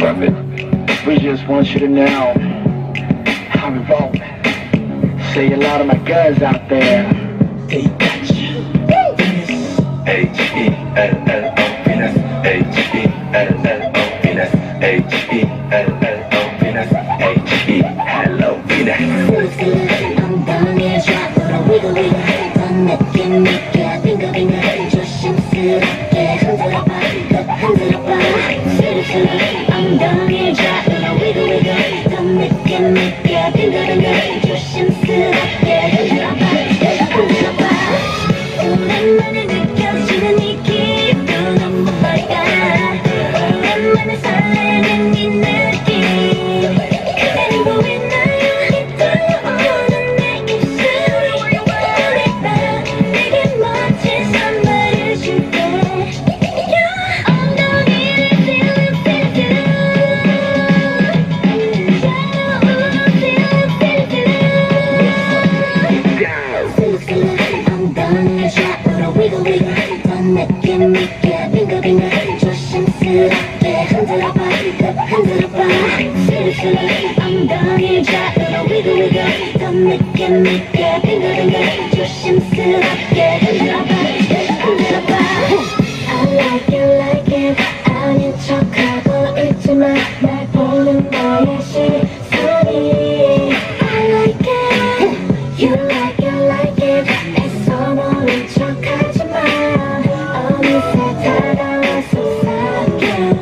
trumpet. We just want you to know how we roll. Say a lot of my guys out there. They got you. H E L L O Venus. H E L L O Venus. H E L L O Venus. H e l l o Venus. 엉덩이 좌우로 위글위글 더 늦게 느껴 빙글빙글 더 느낌 있게 빙글빙글 조심스럽게 흔들어봐 흔들어봐 슬슬 엉덩이를 좌우로 wiggle 더 느낌 있게 빙글빙글 조심스럽게 흔들어봐 again.